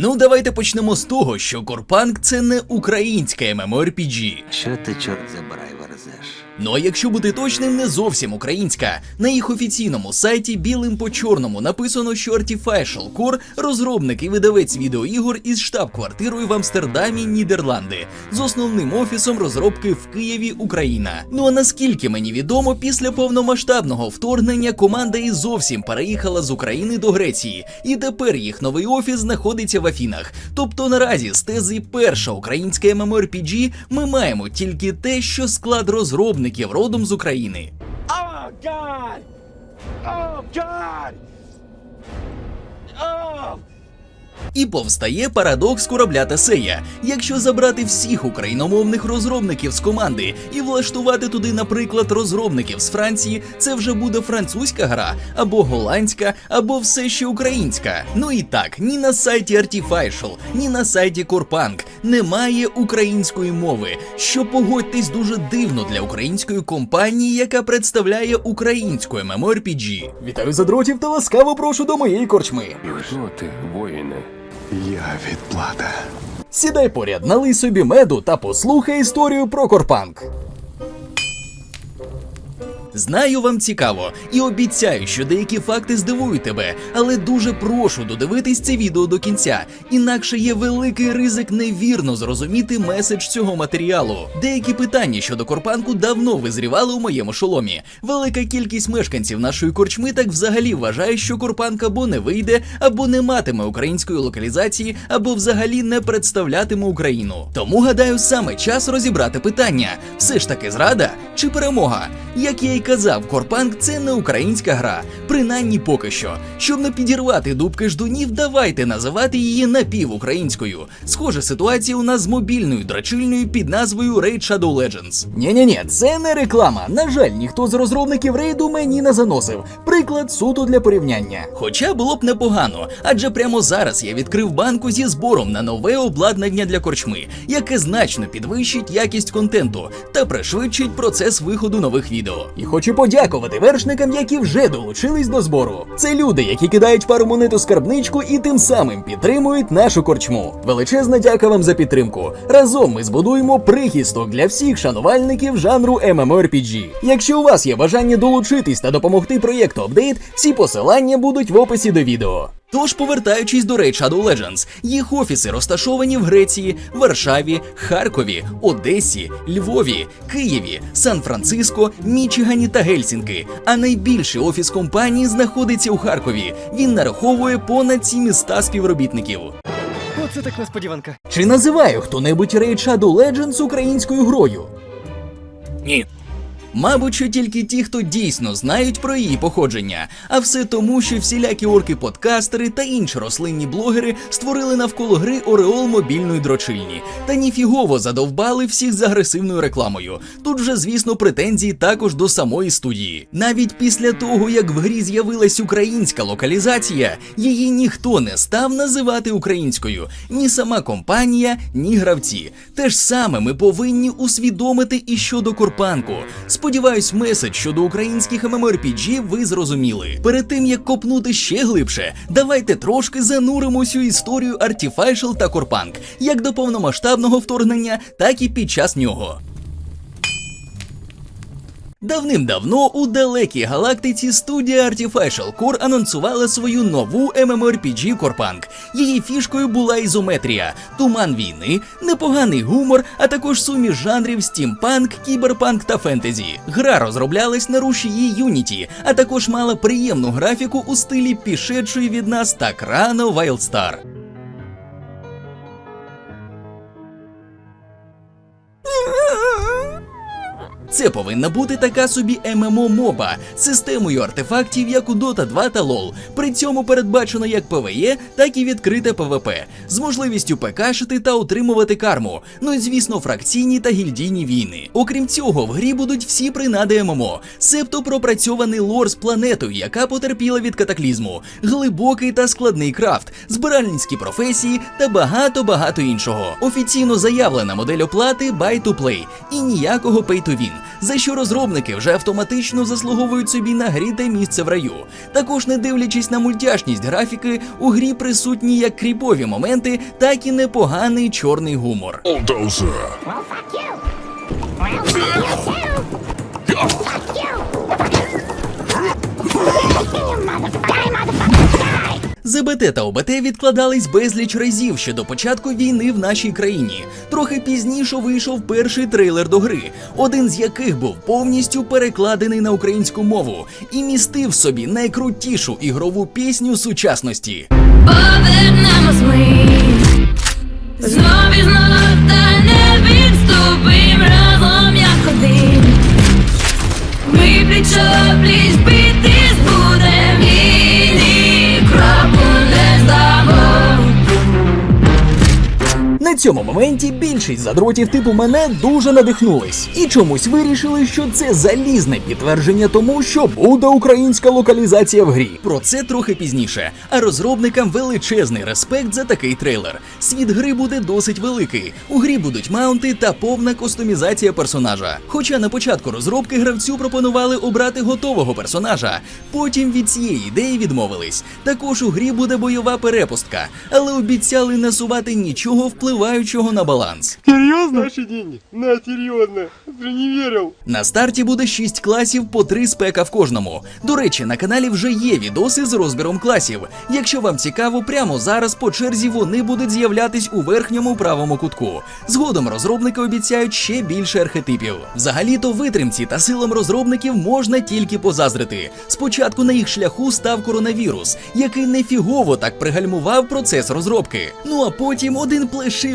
Ну, давайте почнемо з того, що Корпанк це не українське MMORPG. Що ти, чорт забирай, верзеш? Ну а якщо бути точним, не зовсім українська. На їх офіційному сайті білим по чорному написано, що Artificial Core – розробник і видавець відеоігор із штаб-квартирою в Амстердамі, Нідерланди, з основним офісом розробки в Києві, Україна. Ну а наскільки мені відомо, після повномасштабного вторгнення команда і зовсім переїхала з України до Греції, і тепер їх новий офіс знаходиться в Афінах. Тобто наразі з тези перша українська MMORPG ми маємо тільки те, що склад розробників родом з України. Oh God! Oh God! Oh! І повстає парадокс корабля Тесея. Якщо забрати всіх україномовних розробників з команди і влаштувати туди, наприклад, розробників з Франції, це вже буде французька гра, або голландська, або все ще українська. Ну і так, ні на сайті Artificial, ні на сайті Корпанк немає української мови, що погодьтесь дуже дивно для української компанії, яка представляє українську MMORPG. Вітаю задротів та ласкаво прошу до моєї корчми. Хто ти, воїне? Я відплата. Сідай поряд, налий собі меду та послухай історію про Корпанк. Знаю, вам цікаво, і обіцяю, що деякі факти здивують тебе, але дуже прошу додивитись це відео до кінця, інакше є великий ризик невірно зрозуміти меседж цього матеріалу. Деякі питання щодо Корпанку давно визрівали у моєму шоломі. Велика кількість мешканців нашої корчми так взагалі вважає, що Корпанк або не вийде, або не матиме української локалізації, або взагалі не представлятиме Україну. Тому гадаю, саме час розібрати питання: все ж таки зрада чи перемога? Як я й казав, Корпанк це не українська гра, принаймні поки що. Щоб не підірвати дубки ждунів, давайте називати її напівукраїнською. Схожа ситуація у нас з мобільною драчильною під назвою Raid Shadow Legends. Ні-ні-ні, це не реклама. На жаль, ніхто з розробників рейду мені не заносив. Приклад суто для порівняння. Хоча було б непогано, адже прямо зараз я відкрив банку зі збором на нове обладнання для корчми, яке значно підвищить якість контенту та пришвидшить процес виходу нових відео. І хочу подякувати вершникам, які вже долучились до збору. Це люди, які кидають пару монет у скарбничку і тим самим підтримують нашу корчму. Величезна дяка вам за підтримку. Разом ми збудуємо прихисток для всіх шанувальників жанру MMORPG. Якщо у вас є бажання долучитись та допомогти проєкту апдейт, всі посилання будуть в описі до відео. Тож, повертаючись до Raid Shadow Legends, їх офіси розташовані в Греції, Варшаві, Харкові, Одесі, Львові, Києві, Сан-Франциско, Мічигані та Гельсінки. А найбільший офіс компанії знаходиться у Харкові. Він нараховує понад 700 співробітників. Оце так несподіванка. Чи називаю хто-небудь Raid Shadow Legends українською грою? Ні. Мабуть, що тільки ті, хто дійсно знають про її походження, а все тому, що всілякі орки-подкастери та інші рослинні блогери створили навколо гри Ореол мобільної дрочильні та ніфігово задовбали всіх з агресивною рекламою. Тут вже, звісно, претензії також до самої студії. Навіть після того, як в грі з'явилась українська локалізація, її ніхто не став називати українською, ні сама компанія, ні гравці. Те ж саме ми повинні усвідомити і щодо Корпанку. Сподіваюсь, меседж щодо українських MMORPG ви зрозуміли. Перед тим як копнути ще глибше, давайте трошки зануримось у історію Artificial та Корпанк, як до повномасштабного вторгнення, так і під час нього. Давним-давно у далекій галактиці студія Artificial Core анонсувала свою нову MMORPG Корпанк. Її фішкою була ізометрія, туман війни, непоганий гумор, а також суміш жанрів стімпанк, кіберпанк та фентезі. Гра розроблялась на рушії Unity, а також мала приємну графіку у стилі пішедшої від нас так рано Wildstar. Це повинна бути така собі ММО моба з системою артефактів, як у Dota 2 та LoL. При цьому передбачено як ПВЕ, так і відкрите ПВП, з можливістю ПКшити та отримувати карму. Ну і звісно, фракційні та гільдійні війни. Окрім цього, в грі будуть всі принади ММО, себто пропрацьований лор з планетою, яка потерпіла від катаклізму, глибокий та складний крафт, збиральницькі професії та багато багато іншого. Офіційно заявлена модель оплати Buy to Play і ніякого Pay to Win. За що розробники вже автоматично заслуговують собі на грі місце в раю. Також не дивлячись на мультяшність графіки, у грі присутні як кріпові моменти, так і непоганий чорний гумор. ЗБТ та ОБТ відкладались безліч разів ще до початку війни в нашій країні. Трохи пізніше вийшов перший трейлер до гри, один з яких був повністю перекладений на українську мову і містив собі найкрутішу ігрову пісню сучасності. Повернемось ми знов і знов та не відступим разом як один. Ми пліч пліч битись цьому моменті більшість задротів типу мене дуже надихнулись і чомусь вирішили, що це залізне підтвердження тому, що буде українська локалізація в грі. Про це трохи пізніше. А розробникам величезний респект за такий трейлер. Світ гри буде досить великий. У грі будуть маунти та повна кастомізація персонажа. Хоча на початку розробки гравцю пропонували обрати готового персонажа, потім від цієї ідеї відмовились. Також у грі буде бойова перепустка, але обіцяли не сувати нічого впливаючого на баланс. Серьезно? Наши деньги. На, серьезно. Ты не верил. На старті буде 6 класів по 3 спека в кожному. До речі, на каналі вже є відоси з розбіром класів. Якщо вам цікаво, прямо зараз по черзі вони будуть з'являтись у верхньому правому кутку. Згодом розробники обіцяють ще більше архетипів. Взагалі-то витримці та силам розробників можна тільки позаздрити. Спочатку на їх шляху став коронавірус, який нефігово так пригальмував процес розробки. Ну а потім один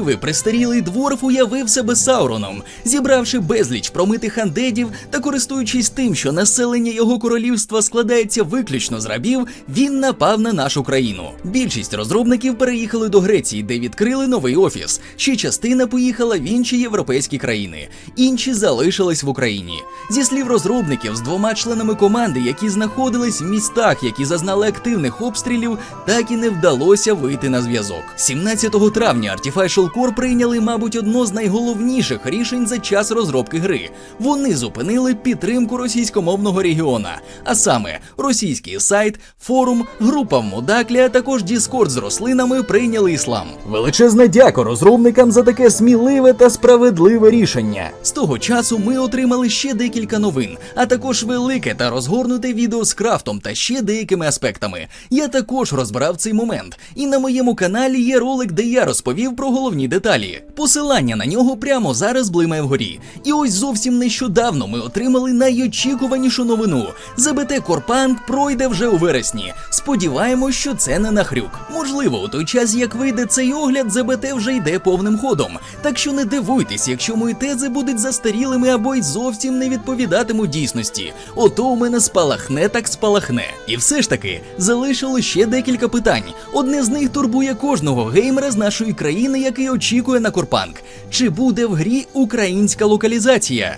плешивий пристарілий дворф уявив себе Сауроном, зібравши безліч промитих андедів та користуючись тим, що населення його королівства складається виключно з рабів, він напав на нашу країну. Більшість розробників переїхали до Греції, де відкрили новий офіс. Ще частина поїхала в інші європейські країни, інші залишились в Україні. Зі слів розробників з двома членами команди, які знаходились в містах, які зазнали активних обстрілів, так і не вдалося вийти на зв'язок. 17 травня Artificial Core прийняли, мабуть, одно з найголовніших рішень за час розробки гри. Вони зупинили підтримку російськомовного регіона, а саме російський сайт, форум, група в Модаклі, а також Діскорд з рослинами прийняли іслам. Величезне дяко розробникам за таке сміливе та справедливе рішення. З того часу ми отримали ще декілька новин, а також велике та розгорнуте відео з крафтом та ще деякими аспектами. Я також розбирав цей момент, і на моєму каналі є ролик, де я розповів про головні деталі. Посилання на нього прямо зараз блимає вгорі. І ось зовсім нещодавно ми отримали найочікуванішу новину. ЗБТ Корпанк пройде вже у вересні. Сподіваємось, що це не нахрюк. Можливо, у той час, як вийде цей огляд, ЗБТ вже йде повним ходом. Так що не дивуйтесь, якщо мої тези будуть застарілими або й зовсім не відповідатимуть дійсності. Ото у мене спалахне так спалахне. І все ж таки залишило ще декілька питань. Одне з них турбує кожного геймера з нашої країни, який очікує на Курпанк. Чи буде в грі українська локалізація?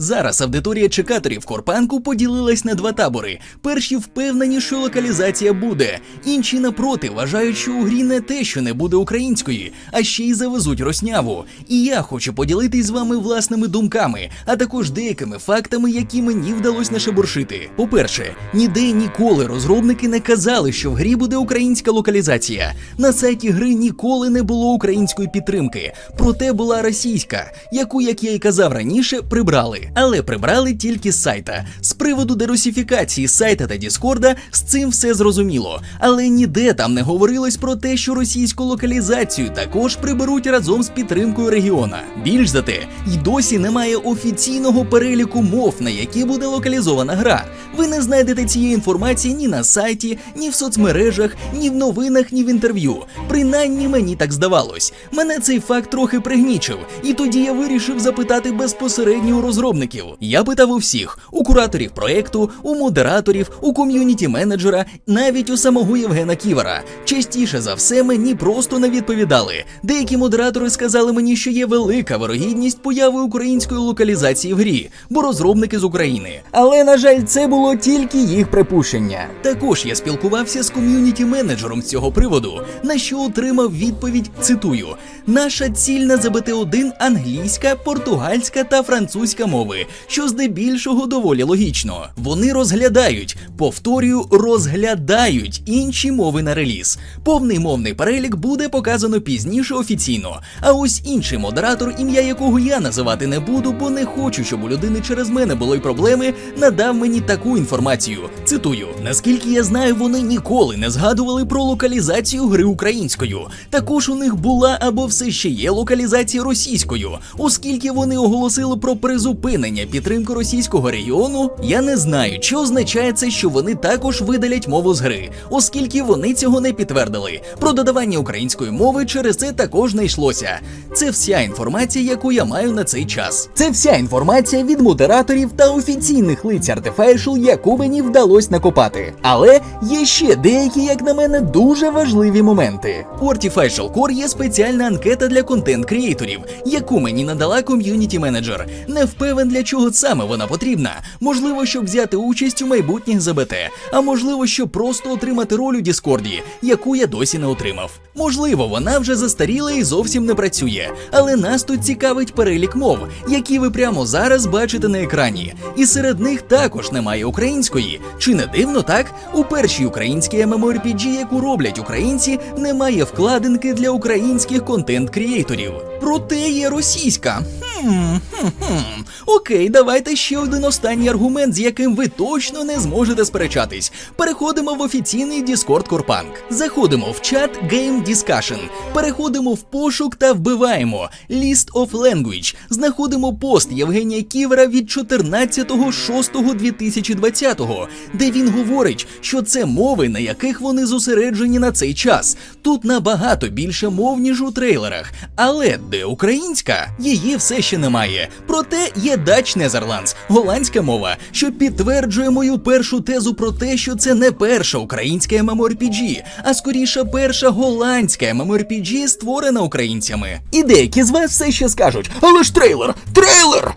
Зараз аудиторія чекаторів Корпанку поділилась на два табори. Перші впевнені, що локалізація буде, інші напроти вважають, що у грі не те, що не буде української, а ще й завезуть росняву. І я хочу поділитись з вами власними думками, а також деякими фактами, які мені вдалося нашебуршити. По-перше, ніде ніколи розробники не казали, що в грі буде українська локалізація. На сайті гри ніколи не було української підтримки, проте була російська, яку, як я й казав раніше, прибрали. Але прибрали тільки з сайта. З приводу дерусифікації сайта та Діскорда з цим все зрозуміло. Але ніде там не говорилось про те, що російську локалізацію також приберуть разом з підтримкою регіона. Більш за те, й досі немає офіційного переліку мов, на які буде локалізована гра. Ви не знайдете цієї інформації ні на сайті, ні в соцмережах, ні в новинах, ні в інтерв'ю. Принаймні мені так здавалось. Мене цей факт трохи пригнічив, і тоді я вирішив запитати безпосередньо у розробників. Я питав у всіх: у кураторів проекту, у модераторів, у ком'юніті менеджера, навіть у самого Євгена Ківера. Частіше за все мені просто не відповідали. Деякі модератори сказали мені, що є велика вирогідність появи української локалізації в грі, бо розробники з України. Але на жаль, це було тільки їх припущення. Також я спілкувався з ком'юніті менеджером з цього приводу, на що отримав відповідь. Цитую: наша ціль на ЗБТ-1 англійська, португальська та французька мови, що здебільшого доволі логічно. Вони розглядають, повторюю, розглядають інші мови на реліз. Повний мовний перелік буде показано пізніше офіційно. А ось інший модератор, ім'я якого я називати не буду, бо не хочу, щоб у людини через мене були проблеми, надав мені таку інформацію. Цитую: наскільки я знаю, вони ніколи не згадували про локалізацію гри українською. Також у них була або все ще є локалізація російською, оскільки вони оголосили про призупинення підтримки російського регіону. Я не знаю, чи означає це, що вони також видалять мову з гри, оскільки вони цього не підтвердили. Про додавання української мови через це також не йшлося. Це вся інформація, яку я маю на цей час. Це вся інформація від модераторів та офіційних лиць Artificial, яку мені вдалося накопати. Але є ще деякі, як на мене, дуже важливі моменти. У Artificial Core є спеціальна анкета для контент-крієторів, яку мені надала ком'юніті менеджер. Не впевнен, для чого саме вона потрібна. Можливо, щоб взяти участь у майбутніх ЗБТ, а можливо, щоб просто отримати роль у Діскорді, яку я досі не отримав. Можливо, вона вже застаріла і зовсім не працює, але нас тут цікавить перелік мов, які ви прямо зараз бачите на екрані. І серед них також немає української. Чи не дивно так? У першій українській MMORPG, яку роблять українці, немає вкладинки для українських контент-крієйторів. Проте є російська. Хм, хм, хм. Окей, давайте ще один останній аргумент, з яким ви точно не зможете сперечатись. Переходимо в офіційний Discord Корпанк. Заходимо в чат Game Discussion, переходимо в пошук та вбиваємо List of Language. Знаходимо пост Євгенія Ківера від 14.06.2020, де він говорить, що це мови, на яких вони зосереджені на цей час. Тут набагато більше мов, ніж у трейлерах. Але де українська? Її все ще немає. Проте є Dutch Netherlands, голландська мова, що підтверджує мою першу тезу про те, що це не перша українська MMORPG, а скоріше перша голландська MMORPG, створена українцями. І деякі з вас все ще скажуть: але ж трейлер! Трейлер!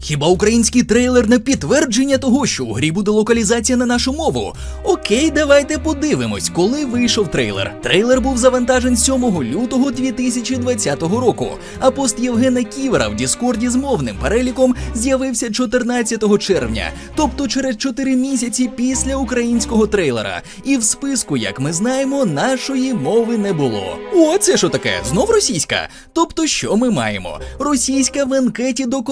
Хіба український трейлер не підтвердження того, що у грі буде локалізація на нашу мову? Окей, давайте подивимось, коли вийшов трейлер. Трейлер був завантажен 7 лютого 2020 року, а пост Євгена Ківера в Діскорді з мовним переліком з'явився 14 червня, тобто через 4 місяці після українського трейлера. І в списку, як ми знаємо, нашої мови не було. О, це що таке? Знов російська? Тобто, що ми маємо? Російська в анкеті до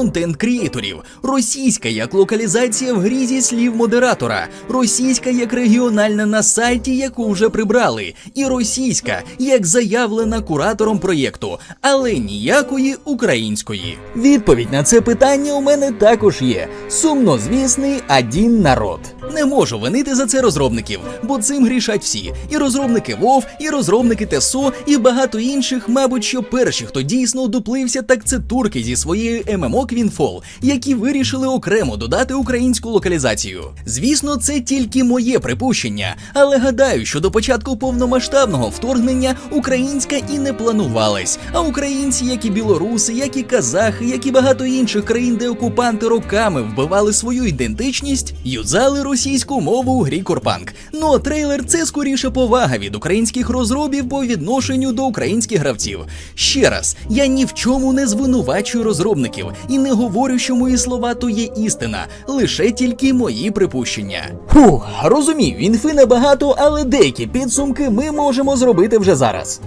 контент-крієторів, російська як локалізація в грі зі слів модератора, російська як регіональна на сайті, яку вже прибрали, і російська як заявлена куратором проєкту, але ніякої української. Відповідь на це питання у мене також є. Сумнозвісний один народ. Не можу винити за це розробників, бо цим грішать всі: і розробники WoW, і розробники ТСО, і багато інших, мабуть, що перші, хто дійсно удуплився, так це турки зі своєю ММО Queenfall, які вирішили окремо додати українську локалізацію. Звісно, це тільки моє припущення, але гадаю, що до початку повномасштабного вторгнення українська і не планувалась. А українці, як і білоруси, як і казахи, як і багато інших країн, де окупанти роками вбивали свою ідентичність, юзали російську мову у грі Корпанк. Ну а трейлер це скоріше повага від українських розробів по відношенню до українських гравців. Ще раз, я ні в чому не звинувачую розробників і не говорю, що мої слова то є істина, лише тільки мої припущення. Фух, розумію, інфи небагато, але деякі підсумки ми можемо зробити вже зараз.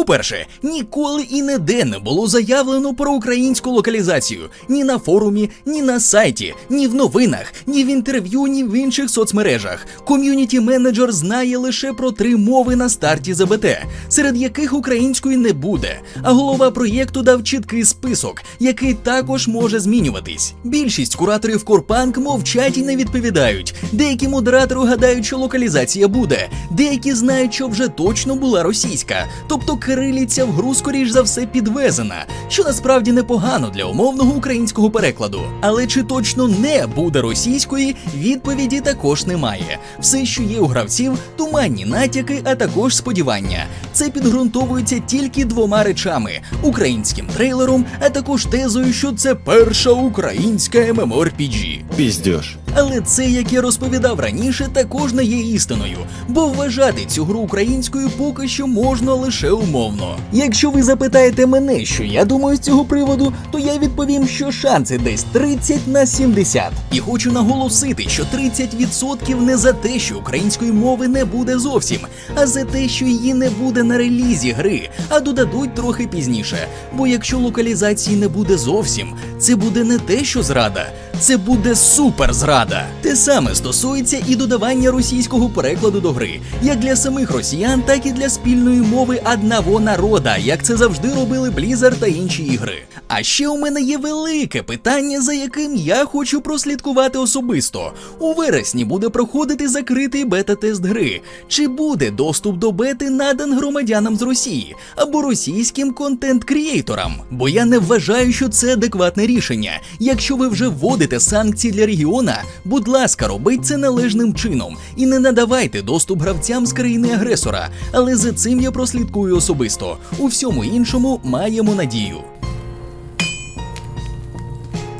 По-перше, ніколи і ніде не було заявлено про українську локалізацію ні на форумі, ні на сайті, ні в новинах, ні в інтерв'ю, ні в інших соцмережах. Ком'юніті менеджер знає лише про три мови на старті ЗБТ, серед яких української не буде. А голова проєкту дав чіткий список, який також може змінюватись. Більшість кураторів Корпанк мовчать і не відповідають. Деякі модератори гадають, що локалізація буде, деякі знають, що вже точно була російська, тобто кириліця в гру скоріш за все підвезена, що насправді непогано для умовного українського перекладу. Але чи точно не буде російської, відповіді також немає. Все, що є у гравців, туманні натяки, а також сподівання. Це підґрунтовується тільки двома речами: українським трейлером, а також тезою, що це перша українська MMORPG. Піздєш. Але це, як я розповідав раніше, також не є істиною, бо вважати цю гру українською поки що можна лише умовно. Якщо ви запитаєте мене, що я думаю з цього приводу, то я відповім, що шанси десь 30 на 70. І хочу наголосити, що 30% не за те, що української мови не буде зовсім, а за те, що її не буде на релізі гри, а додадуть трохи пізніше. Бо якщо локалізації не буде зовсім, це буде не те, що зрада, це буде супер зрада. Те саме стосується і додавання російського перекладу до гри, як для самих росіян, так і для спільної мови одного народа, як це завжди робили Blizzard та інші ігри. А ще у мене є велике питання, за яким я хочу прослідкувати особисто. У вересні буде проходити закритий бета-тест гри. Чи буде доступ до бети надан громадянам з Росії або російським контент-крієйторам? Бо я не вважаю, що це адекватне рішення. Якщо ви вже вводите санкції для регіона, будь ласка, робіть це належним чином і не надавайте доступ гравцям з країни-агресора. Але за цим я прослідкую особисто. У всьому іншому маємо надію.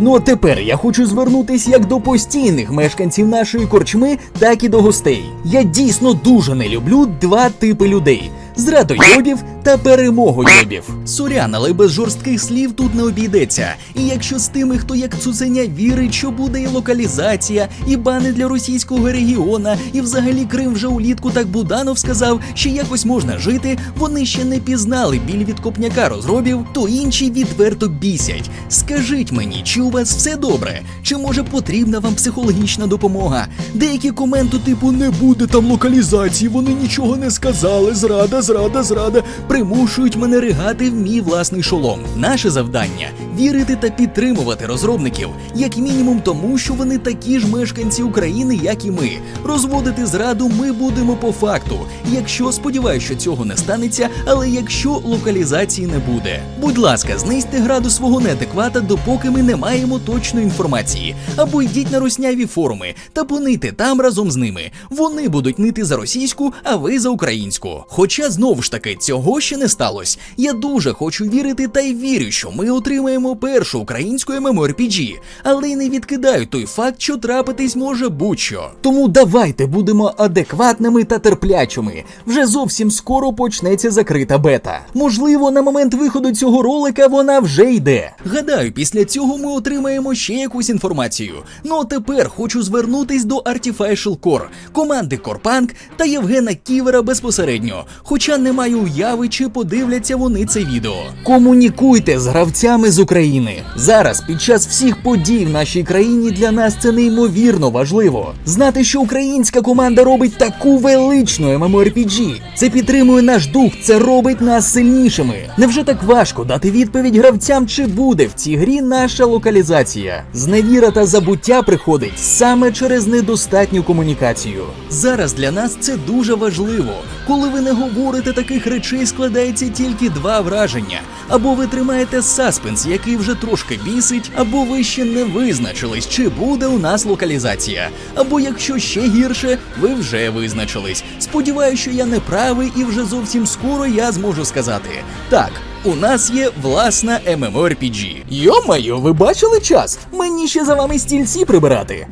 Ну а тепер я хочу звернутись як до постійних мешканців нашої корчми, так і до гостей. Я дійсно дуже не люблю два типи людей: зрадойобів та перемогойобів. Сорян, але без жорстких слів тут не обійдеться. І якщо з тими, хто як цуценя вірить, що буде і локалізація, і бани для російського регіона, і взагалі Крим вже улітку, так Буданов сказав, що якось можна жити, вони ще не пізнали біль від копняка розробів, то інші відверто бісять. Скажіть мені, чи у вас все добре? Чи може потрібна вам психологічна допомога? Деякі коменти, типу, не буде там локалізації, вони нічого не сказали. Зрада, зрада, зрада, примушують мене ригати в мій власний шолом. Наше завдання вірити та підтримувати розробників, як мінімум тому, що вони такі ж мешканці України, як і ми. Розводити зраду ми будемо по факту. Якщо сподіваюся, що цього не станеться, але якщо локалізації не буде. Будь ласка, знизьте градус свого неадеквата, допоки ми не маємо точної інформації. Або йдіть на русняві форуми та понийте там разом з ними. Вони будуть нити за російську, а ви за українську. Хоча знову ж таки цього ще не сталося. Я дуже хочу вірити та й вірю, що ми отримаємо першу українську MMORPG, але й не відкидаю той факт, що трапитись може будь-що. Тому давайте будемо адекватними та терплячими. Вже зовсім скоро почнеться закрита бета. Можливо, на момент виходу цього ролика вона вже йде. Гадаю, після цього ми отримаємо ще якусь інформацію. Ну а тепер хочу звернутись до Artificial Core, команди Корпанк та Євгена Ківера безпосередньо. Хоча не маю уяви, чи подивляться вони це відео. Комунікуйте з гравцями з України. Зараз, під час всіх подій в нашій країні, для нас це неймовірно важливо. Знати, що українська команда робить таку величну MMORPG. Це підтримує наш дух, це робить нас сильнішими. Невже так важко дати відповідь гравцям, чи буде в цій грі наша локалізація? Зневіра та забуття приходить саме через недостатню комунікацію. Зараз для нас це дуже важливо. Коли ви не говорите таких речей, складається тільки два враження: або ви тримаєте саспенс, який вже трошки бісить, або ви ще не визначились, чи буде у нас локалізація. Або якщо ще гірше, ви вже визначились. Сподіваюся, що я не правий, і вже зовсім скоро я зможу сказати так. У нас є власна MMORPG. Йо-майо, ви бачили час? Мені ще за вами стільці прибирати.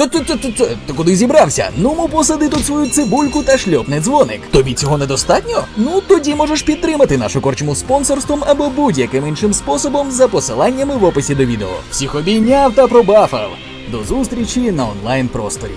Т-т-т-т-т, Ти куди зібрався? Ну, мо посади тут свою цибульку та шльопне дзвоник. Тобі цього недостатньо? Ну тоді можеш підтримати нашу корчму спонсорством або будь-яким іншим способом за посиланнями в описі до відео. Всіх обійняв та пробафав. До зустрічі на онлайн просторі.